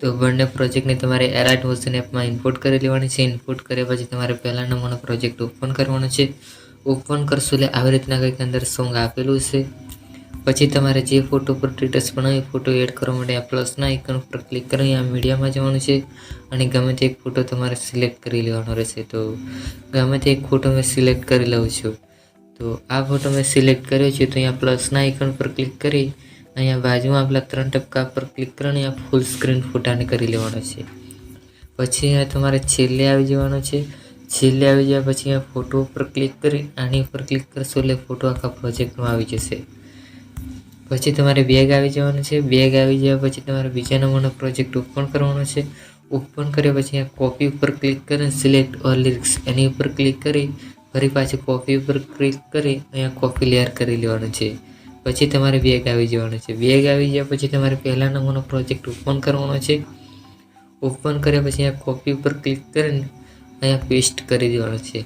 તો બંને પ્રોજેક્ટને તમારે એરાઇટ વર્ઝન એપમાં ઇન્પુટ કરી લેવાની છે. ઇન્પુટ કર્યા પછી તમારે પહેલા નંબરનો પ્રોજેક્ટ ઓપન કરવાનો છે. ઓપન કરશો એટલે આવી રીતના કંઈક અંદર સોંગ આપેલું છે પછી તમારે જે ફોટો પર સ્ટેટસ બનાવી ફોટો એડ કરવા માટે આ પ્લસના આઇકન ઉપર ક્લિક કરી આ મીડિયામાં જવાનું છે. અને ગમે તે એક ફોટો તમારે સિલેક્ટ કરી લેવાનો રહેશે. તો ગમે તે એક ફોટો મેં સિલેક્ટ કરી લઉં છું. તો આ ફોટો મેં સિલેક્ટ કર્યો છે, તો અહીંયા પ્લસના આઇકન પર ક્લિક કરી અહીંયા બાજુમાં આપેલા ત્રણ ટપકા પર ક્લિક કરીને અહીંયા ફૂલ સ્ક્રીન ફોટાને કરી લેવાનો છે. પછી અહીંયા તમારે છેલ્લે આવી જવાનું છે. છેલ્લે આવી ગયા પછી અહીંયા ફોટો ઉપર ક્લિક કરી આની ઉપર ક્લિક કરશો એટલે ફોટો આખા પ્રોજેક્ટમાં આવી જશે. પછી તમારે બેગ આવી જવાનું છે. બેગ આવી ગયા પછી તમારે બીજા નંબરનો પ્રોજેક્ટ ઓપન કરવાનો છે. ઓપન કર્યા પછી અહીંયા કોપી ઉપર ક્લિક કરીને સિલેક્ટ ઓલ લિરિક્સ એની ઉપર ક્લિક કરી, ફરી પાછી કોપી ઉપર ક્લિક કરી, અહીંયા કોપી લેયર કરી લેવાનું છે. પછી તમારે બેગ આવી જવાનું છે. બેગ આવી ગયા પછી તમારે પહેલા નંબરનો પ્રોજેક્ટ ઓપન કરવાનો છે. ઓપન કર્યા પછી અહીંયા કોપી ઉપર ક્લિક કરીને અહીંયા પેસ્ટ કરી દેવાનો છે.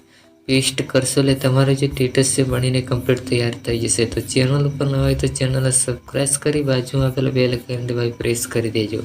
પેસ્ટ કરશો એટલે તમારું જે સ્ટેટસ છે બનીને કમ્પ્લીટ તૈયાર થઈ જશે. તો ચેનલ ઉપર ન હોય તો ચેનલને સબસ્ક્રાઈબ કરી બાજુમાં પેલા બે લખાઈને ભાઈ પ્રેસ કરી દેજો.